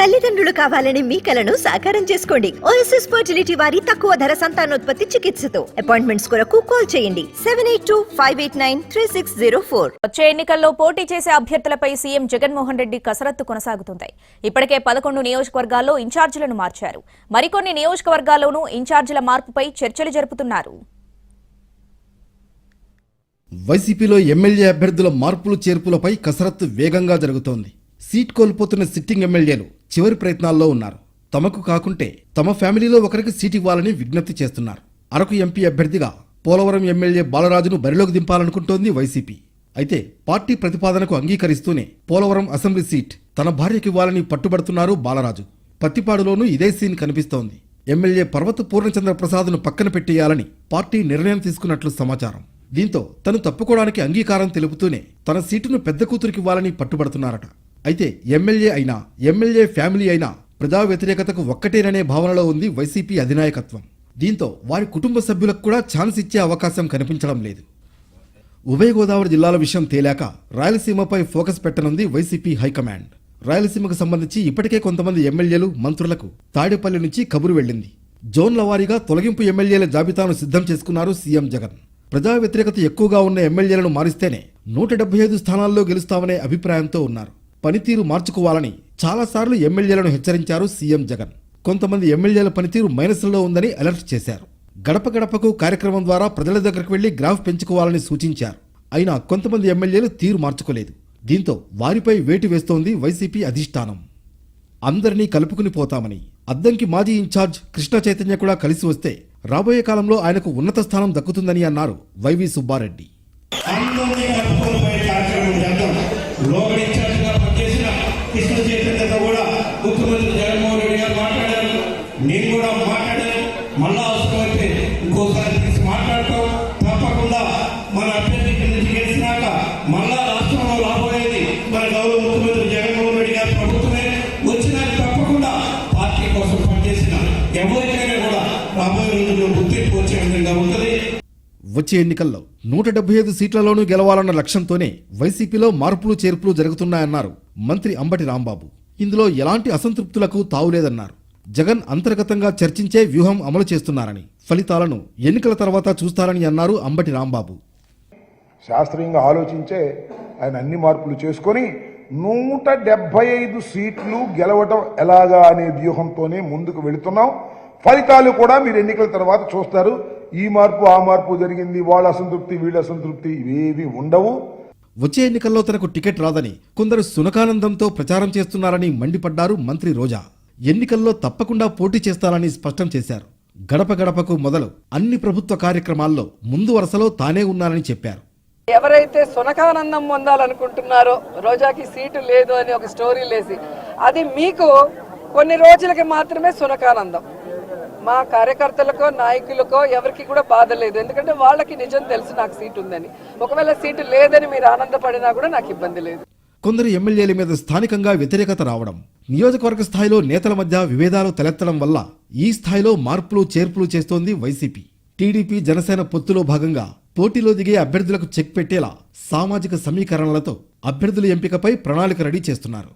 తల్లిదండ్రులు కావాలని మీ కలను సాకారం చేసుకోండి. ఓఎస్ఎస్ ఫర్టిలిటీ వారి తక్కువ ధర సంతానోత్పత్తి చికిత్సతో. అపాయింట్మెంట్స్ కొరకు కాల్ చేయండి. Seven eight two five eight nine three six zero four వచ్చే ఎన్నికల్లో పోటీ చేసే అభ్యర్థులపై సీఎం జగన్మోహన్ రెడ్డి కసరత్తు కొనసాగుతుంది ఇప్పటికే పదకొండు నియోజకవర్గాల్లో ఇన్ఛార్జీలను మార్చారు. మరికొన్ని నియోజకవర్గాల్లోనూ ఇన్ఛార్జీల మార్పుపై చర్చలు జరుపుతున్నారు. వైసీపీలో ఎమ్మెల్యే అభ్యర్థుల మార్పులు చేర్పులపై కసరత్తు వేగంగా జరుగుతోంది. సీట్ కోల్పోతున్న సిట్టింగ్ ఎమ్మెల్యేలు చివరి ప్రయత్నాల్లో ఉన్నారు. తమకు కాకుంటే తమ ఫ్యామిలీలో ఒకరికి సీట్ ఇవ్వాలని విజ్ఞప్తి చేస్తున్నారు. అరకు ఎంపీ అభ్యర్థిగా పోలవరం ఎమ్మెల్యే బాలరాజును బరిలోకి దింపాలనుకుంటోంది వైసీపీ. అయితే పార్టీ ప్రతిపాదనకు అంగీకరిస్తూనే పోలవరం అసెంబ్లీ సీట్ తన భార్యకి ఇవ్వాలని పట్టుబడుతున్నారు బాలరాజు. పత్తిపాడులోనూ ఇదే సీన్ కనిపిస్తోంది. ఎమ్మెల్యే పర్వత పూర్ణచంద్ర ప్రసాద్ను పక్కన పెట్టేయాలని పార్టీ నిర్ణయం తీసుకున్నట్లు సమాచారం. దీంతో తను తప్పుకోవడానికి అంగీకారం తెలుపుతూనే తన సీటును పెద్ద కూతురికివ్వాలని పట్టుబడుతున్నారట. అయితే ఎమ్మెల్యే అయినా ఎమ్మెల్యే ఫ్యామిలీ అయినా ప్రజా వ్యతిరేకతకు ఒక్కటేననే భావనలో ఉంది వైసీపీ అధినాయకత్వం. దీంతో వారి కుటుంబ సభ్యులకు కూడా ఛాన్స్ ఇచ్చే అవకాశం కనిపించడం లేదు. ఉభయ గోదావరి జిల్లాల విషయం తేలాక రాయలసీమపై ఫోకస్ పెట్టనుంది వైసీపీ హైకమాండ్. రాయలసీమకు సంబంధించి ఇప్పటికే కొంతమంది ఎమ్మెల్యేలు మంత్రులకు తాడేపల్లి నుంచి కబురు వెళ్ళింది. జోన్ల వారీగా తొలగింపు ఎమ్మెల్యేల జాబితాను సిద్ధం చేసుకున్నారు సీఎం జగన్. ప్రజా వ్యతిరేకత ఎక్కువగా ఉన్న ఎమ్మెల్యేలను మారిస్తేనే నూట డెబ్బై ఐదు స్థానాల్లో గెలుస్తామనే అభిప్రాయంతో ఉన్నారు. పనితీరు మార్చుకోవాలని చాలాసార్లు ఎమ్మెల్యేలను హెచ్చరించారు సీఎం జగన్. కొంతమంది ఎమ్మెల్యేల పనితీరు మైనస్లో ఉందని అలర్ట్ చేశారు. గడప గడపకు కార్యక్రమం ద్వారా ప్రజల దగ్గరకు వెళ్ళి గ్రాఫ్ పెంచుకోవాలని సూచించారు. అయినా కొంతమంది ఎమ్మెల్యేలు తీరు మార్చుకోలేదు. దీంతో వారిపై వేటు వేస్తోంది వైసీపీ అధిష్టానం. అందరినీ కలుపుకుని పోతామని అద్దంకి మాజీ ఇన్ఛార్జ్ కృష్ణ చైతన్య కూడా కలిసి వస్తే రాబోయే కాలంలో ఆయనకు ఉన్నత స్థానం దక్కుతుందని అన్నారు వైవి సుబ్బారెడ్డి. నేను కూడా మాట్లాడాను మళ్ళా అవసరమైతే ఇంకోసారి తీసి మాట్లాడతాం. తప్పకుండా మన అభ్యర్థి కింద నుంచి గెలిచినాక మళ్ళా రాష్ట్రంలో రాబోయేది మన గౌరవ ముఖ్యమంత్రి జగన్మోహన్ రెడ్డి గారి ప్రభుత్వమే. వచ్చినాక తప్పకుండా పార్టీ కోసం పనిచేసిన ఎవరికైనా కూడా రాబోయే రోజుల్లో గుర్తింపు వచ్చే విధంగా ఉంటుంది. వచ్చే ఎన్నికల్లో నూట డెబ్బై ఐదు సీట్లలోనూ గెలవాలన్న లక్ష్యంతోనే వైసీపీలో మార్పులు చేర్పులు జరుగుతున్నాయన్నారు మంత్రి అంబటి రాంబాబు. ఇందులో ఎలాంటి అసంతృప్తులకు తావులేదన్నారు. జగన్ అంతర్గతంగా చర్చించే వ్యూహం అమలు చేస్తున్నారని ఫలితాలను ఎన్నికల తర్వాత చూస్తారని అన్నారు అంబటి రాంబాబు. శాస్త్రీయంగా ఆలోచించే ఆయన అన్ని మార్పులు చేసుకొని నూట డెబ్బై ఐదు సీట్లు గెలవటం ఎలాగా అనే వ్యూహంతోనే ముందుకు వెళుతున్నాం. ఫలితాలు కూడా మీరు ఎన్నికల తర్వాత చూస్తారు. ఈ మార్పు ఆ మార్పు జరిగింది వాళ్ళ అసంతృప్తి వీళ్ళ అసంతృప్తి ఇవేవి ఉండవు. వచ్చే ఎన్నికల్లో తనకు టికెట్ రాదని కొందరు సునకానందంతో ప్రచారం చేస్తున్నారని మండిపడ్డారు మంత్రి రోజా. ఎన్నికల్లో తప్పకుండా పోటీ చేస్తారని స్పష్టం చేశారు. గడప గడపకు మొదలు అన్ని ప్రభుత్వ కార్యక్రమాల్లో ముందు వరుసలో తానే ఉన్నారని చెప్పారు. ఎవరైతే సునకానందం పొందాలనుకుంటున్నారో రోజాకి సీటు లేదు అని ఒక స్టోరీ లేసి అది మీకు కొన్ని రోజులకి మాత్రమే సునకానందం. మా కార్యకర్తలకో నాయకులకో ఎవరికి కూడా బాధ లేదు. ఎందుకంటే వాళ్ళకి నిజం తెలుసు నాకు సీటు ఉందని. ఒకవేళ సీటు లేదని మీరు ఆనందపడినా కూడా నాకు ఇబ్బంది లేదు. కొందరు ఎమ్మెల్యేల మీద స్థానికంగా వ్యతిరేకత రావడం నియోజకవర్గ స్థాయిలో నేతల మధ్య విభేదాలు తలెత్తడం వల్ల ఈ స్థాయిలో మార్పులు చేర్పులు చేస్తోంది వైసీపీ. టీడీపీ జనసేన పొత్తులో భాగంగా పోటీలో దిగే అభ్యర్థులకు చెక్ పెట్టేలా సామాజిక సమీకరణలతో అభ్యర్థుల ఎంపికపై ప్రణాళిక రెడీ చేస్తున్నారు.